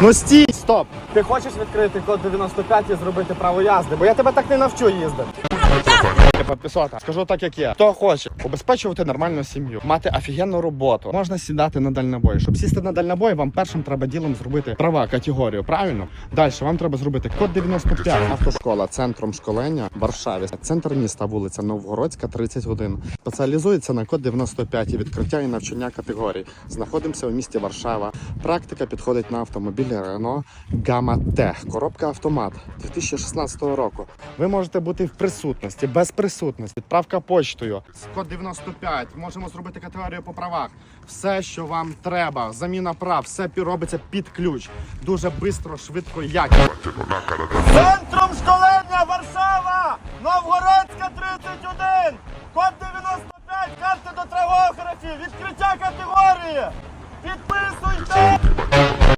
Ну стій, стоп. Ти хочеш відкрити код 95 і зробити право язди, бо я тебе так не навчу їздити. Підписота. Скажу так, як є. Хто хоче обезпечувати нормальну сім'ю, мати офігенну роботу, можна сідати на дальнобой. Щоб сісти на дальнобой, вам першим треба ділом зробити права категорію. Правильно? Далі вам треба зробити код 95. Автошкола, центром школення в Варшаві. Центр міста, вулиця Новгородська, 31. Спеціалізується на код 95 і відкриття і навчання категорій. Знаходимося у місті Варшава. Практика підходить на автомобілі Renault Gamma Tech. Коробка автомат 2016 року. Ви можете бути в присутності, без присутності. Відправка почтою. Код 95. Можемо зробити категорію по правах. Все, що вам треба. Заміна прав, все робиться під ключ. Дуже швидко, швидко, якісно. Центром школення Варшава! Новгородська 31! Код 95, карти до травографії, відкриття категорії! Підписуйте!